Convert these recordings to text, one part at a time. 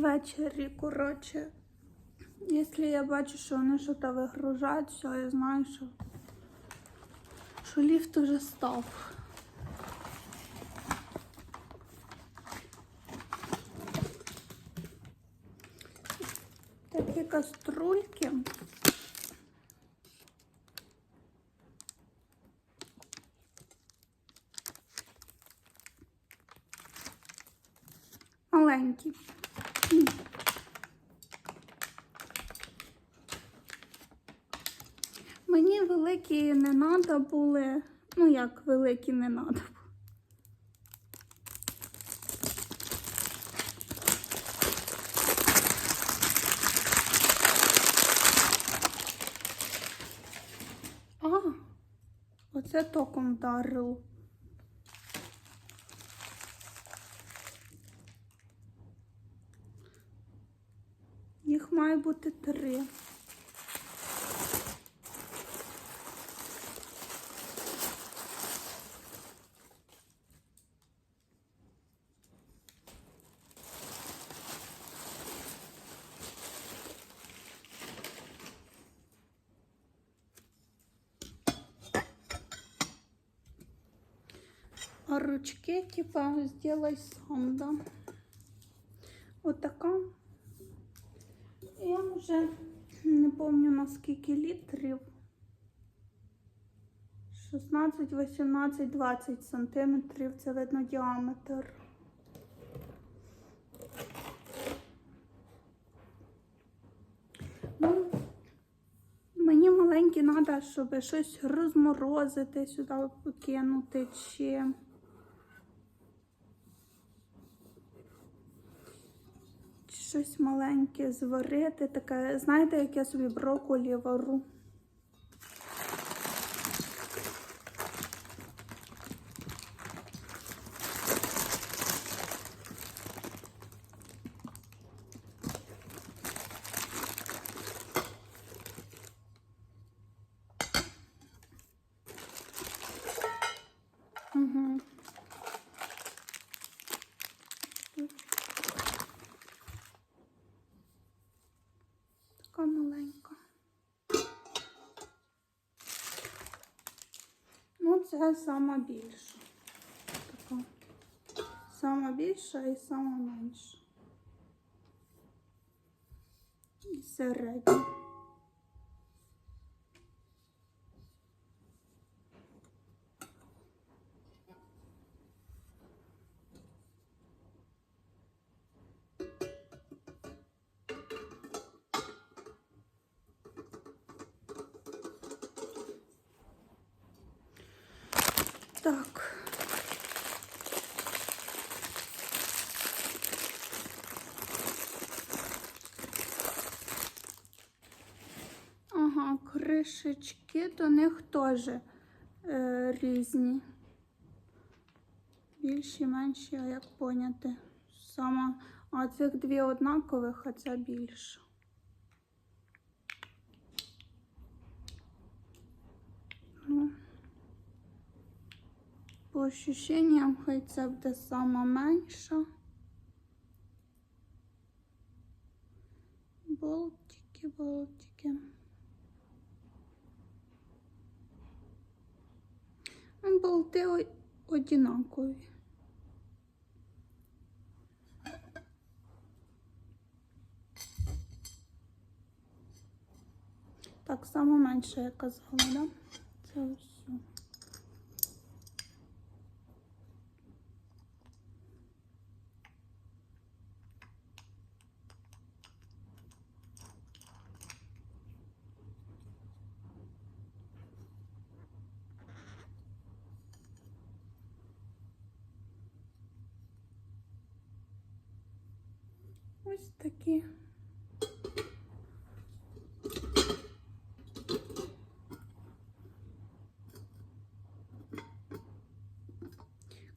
ввечері, коротше, якщо я бачу, що вони щось вигружають, все, я знаю, що, що ліфт уже став. Такі каструльки. Маленькі. Мені великі не треба були. Ну як великі не треба було. А, током вдарило. Їх має бути три. Ручки, типа, сделай сам, да. Вот така. Я вже не пам'ятаю на скільки літрів. 16, 18, 20 сантиметрів. Це видно діаметр. Ну, мені маленькі треба, щоб щось розморозити сюди покинути чи. Щось маленьке зварити, таке, знаєте, як я собі брокколі вару. Угу. Така маленька. Ну, це сама більша. Така. Сама більша і сама менша. І середня. Кришечки до них теж е, різні. Більші, менші, як поняти? Сама, а цих дві однакових, а ця більша. Ну. По ощущениям, хай це буде сама менша. Болтики, болтики. Ну, Болти одинакові. Так само менше, я казала, да? Це все. Ось такі.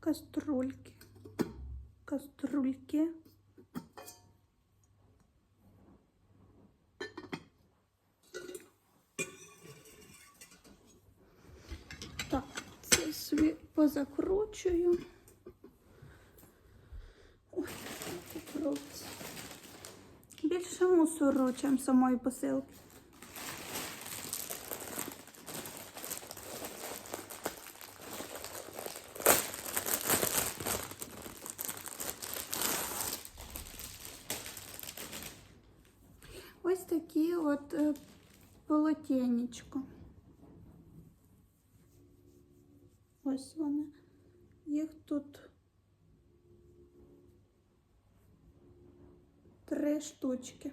Каструльки. Каструльки. Так, це собі позакручую. Ой, більше мусору, ніж самої посилки. Ось такі от е, полотенечко. Ось вони. Їх тут три штучки.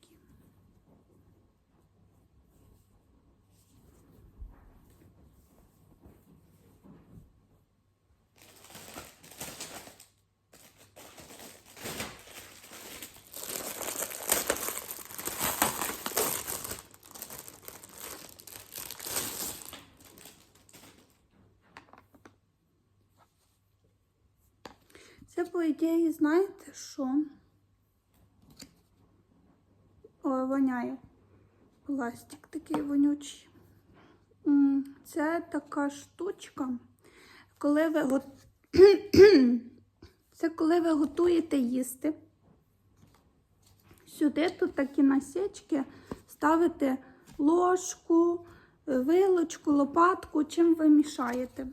Такі. Це, по ідеї, знаєте що? Ой, воняє. Пластик такий вонючий. Це така штучка, коли ви го... Це коли ви готуєте їсти. Сюди тут такі насічки ставите ложку, вилочку, лопатку, чим ви мішаєте.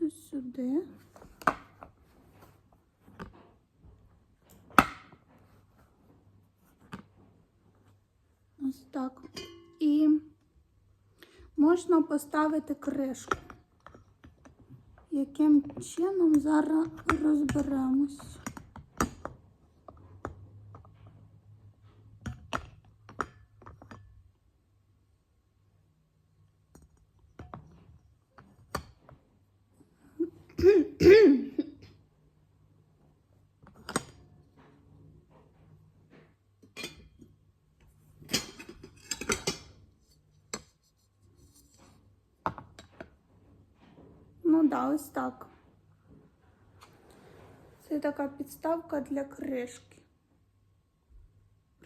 Це сюди. Ось так. І можна поставити кришку. Яким чином зараз розберемось. Ну да, ось так. Це така підставка для кришки.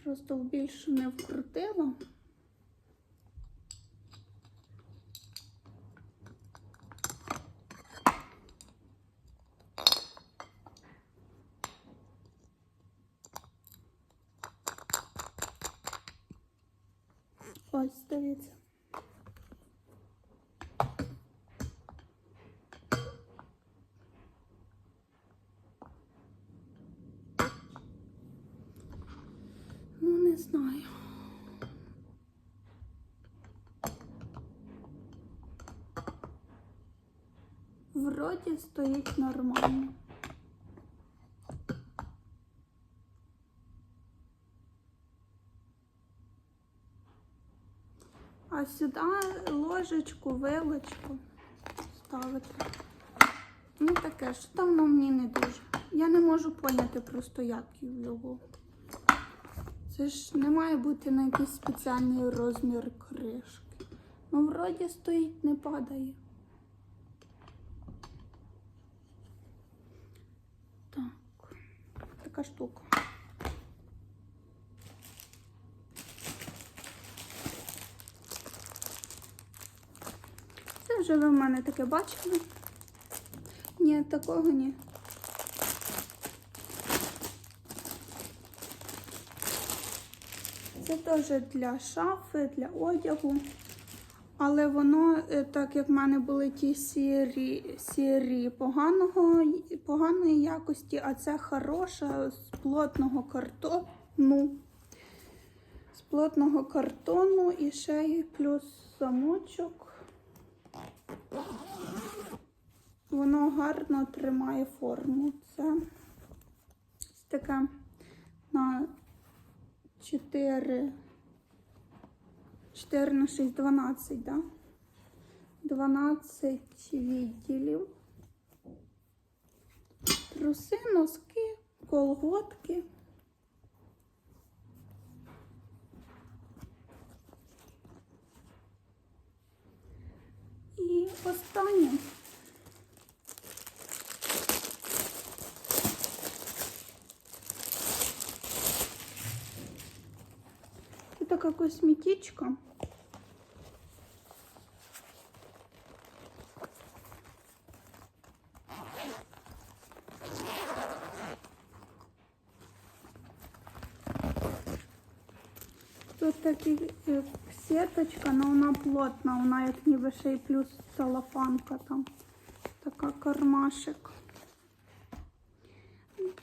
Просто більше не вкрутила. Ось, дивіться. Ну, не знаю. Вроді стоїть нормально. А сюди ложечку, вилочку ставити. Ну таке, що там воно мені не дуже. Я не можу поняти просто, як його. Це ж не має бути на якийсь спеціальний розмір кришки. Ну, вроді стоїть, не падає. Так, така штука. Це вже ви в мене таке бачили? Ні, такого ні. Це теж для шафи, для одягу. Але воно, е, так як в мене були ті сірі, сірі поганого, поганої якості, а це хороша з плотного картону. З плотного картону і ще й плюс замочок. Воно гарно тримає форму. Це таке на 4, 4 на 6, 12, да? 12 відділів. Труси, носки, колготки. І останнє. така косметичка. Тут такі е, сіточка, але вона плотна, вона як ніби ще й плюс целофанка там. Така кармашек.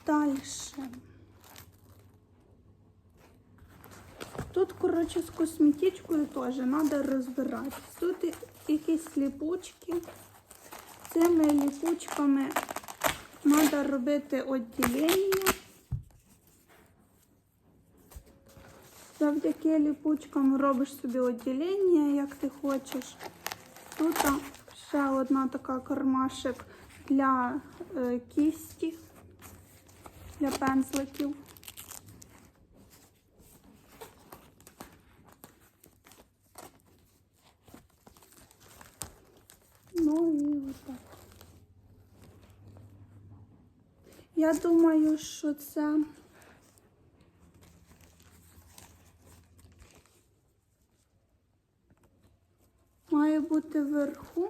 Дальше. Тут, коротше, з косметичкою теж треба розбиратися. Тут якісь ліпучки. Цими ліпучками треба робити відділення. Завдяки ліпучкам робиш собі відділення, як ти хочеш. Тут ще одна така кармашек для е, кісті, для пензликів. Ну і отак. Я думаю, що це. має бути вверху,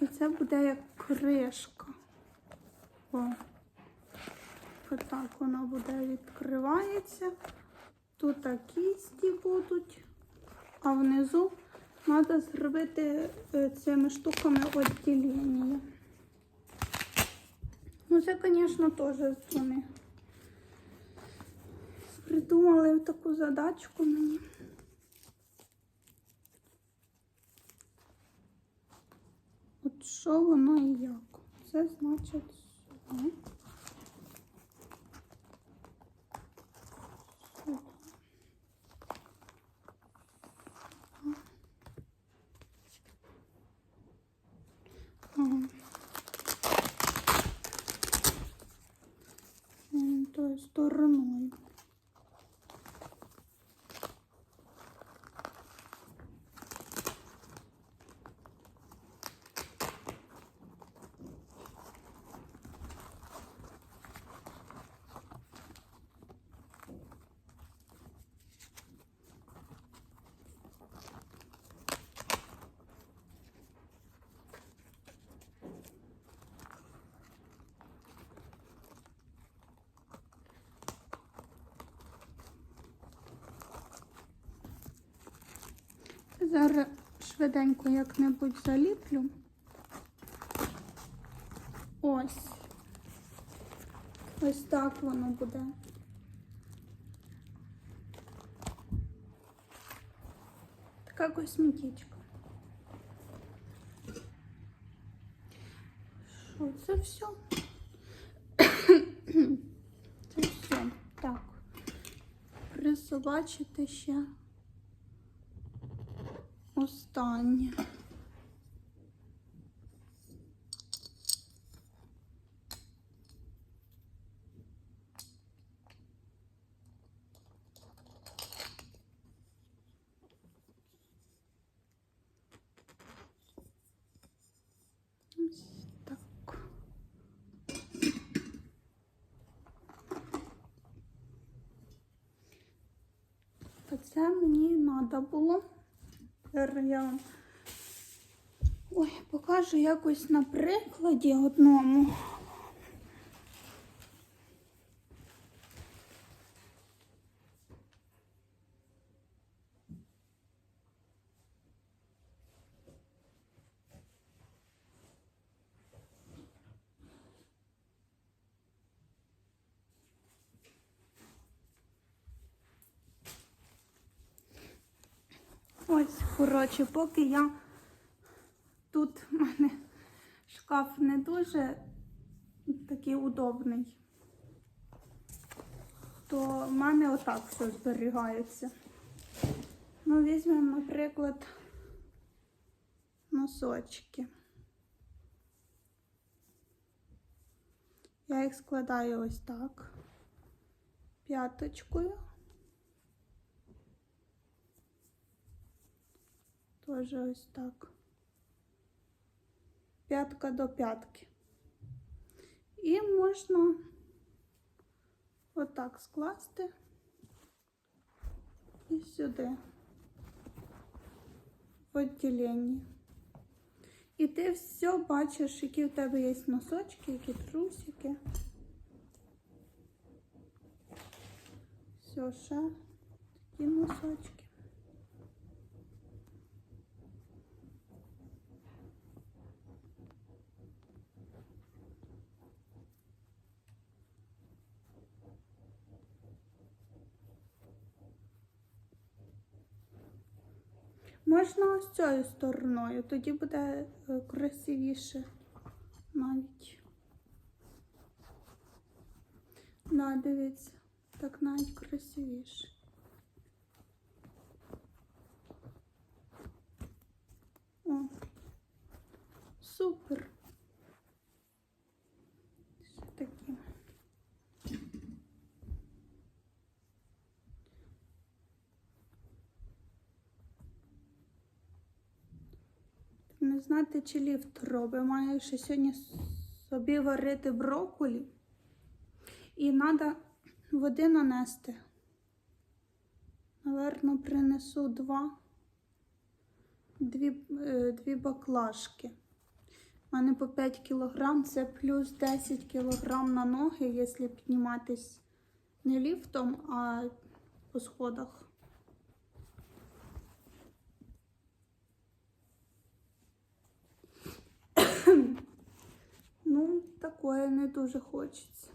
і це буде як кришка. О. Отак вона буде відкривається. Тут кісті будуть, а внизу треба зробити е, цими штуками відділення. Ну, це, звісно, теж вони придумали таку задачку мені. От що воно і як? Це значить сюди. Сюди. Ага. М, Тою стороною. Зараз швиденько як-небудь заліплю. Ось. Ось так воно буде. Така косметичка. Що це все? Це все. Так. Присобачити ще. Останнє. Оце мені треба було. Я вам ой, покажу якось на прикладі одному. Ось, коротше, поки я тут в мене шкаф не дуже такий удобний, то в мене отак все зберігається. Ну, візьмемо, наприклад, носочки. Я їх складаю ось так, п'яточкою. Теж ось так. П'ятка до п'ятки. І можна отак скласти. і сюди. В відділенні. І ти все бачиш, які в тебе є носочки, які трусики. Все, ще такі носочки. Можна ось цією стороною, тоді буде е, красивіше навіть. Да, дивіться, так навіть красивіше. О, супер. Ще такі. Не знати, чи ліфт робить. Маю ще сьогодні собі варити брокколі. І треба води нанести. Наверно, принесу два, дві, е, дві баклажки. У мене по 5 кілограм, це плюс 10 кілограм на ноги, якщо підніматись не ліфтом, а по сходах. Ну, такое не дуже хочеться.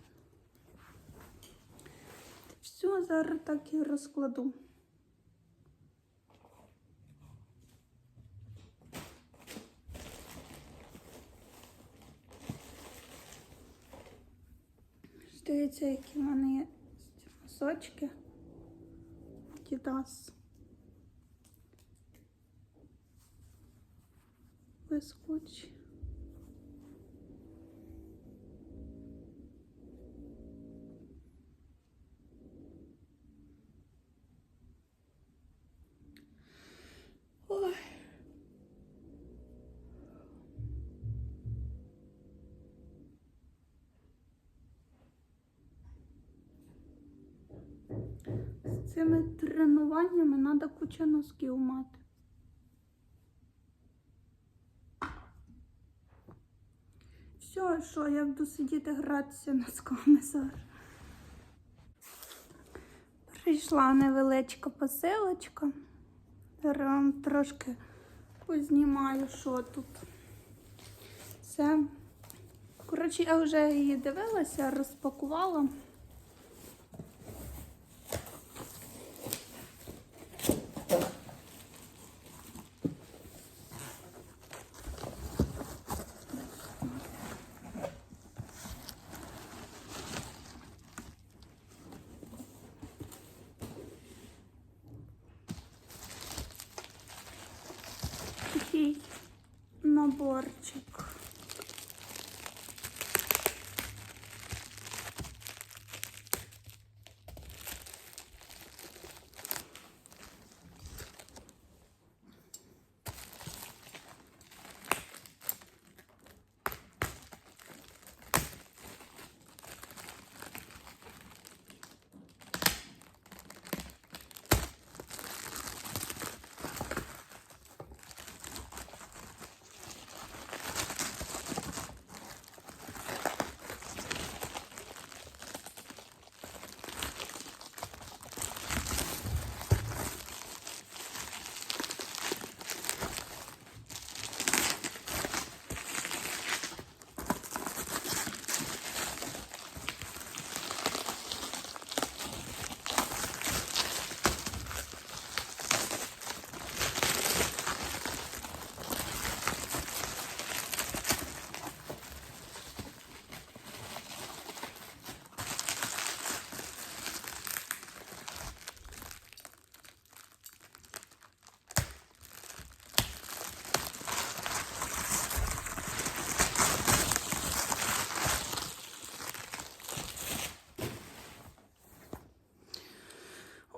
Все, зараз так і розкладу. Дивіться, які в мене є носочки. Дідас. Блискучі. Цими тренуваннями треба куча носків мати. Все, що я буду сидіти гратися носками зараз. Прийшла невеличка посилочка. Зараз трошки познімаю, що тут. Це. Коротше, я вже її дивилася, розпакувала. Такий наборчик.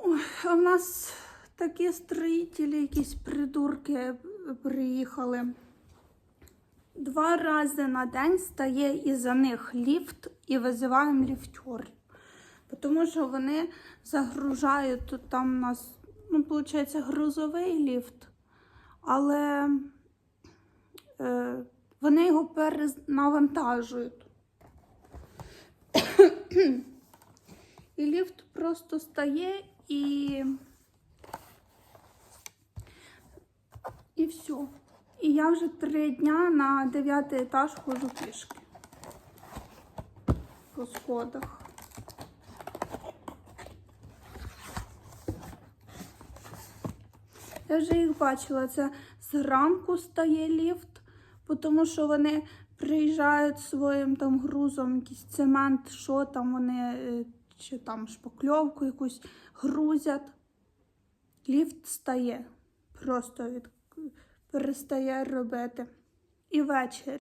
Ой, а в нас такі строїтелі, якісь придурки приїхали. Два рази на день стає із-за них ліфт і визиваємо ліфтер. Тому що вони загружають тут там у нас ну, виходить, грузовий ліфт, але е, вони його перенавантажують. І ліфт просто стає і. І все. І я вже три дня на дев'ятий етаж ходжу пішки. По сходах. Я вже їх бачила. Це зранку стає ліфт, тому що вони приїжджають своїм там грузом, якийсь цемент, що там вони, е, чи там шпакльовку якусь грузять. Ліфт стає. Просто від... перестає робити. І ввечері.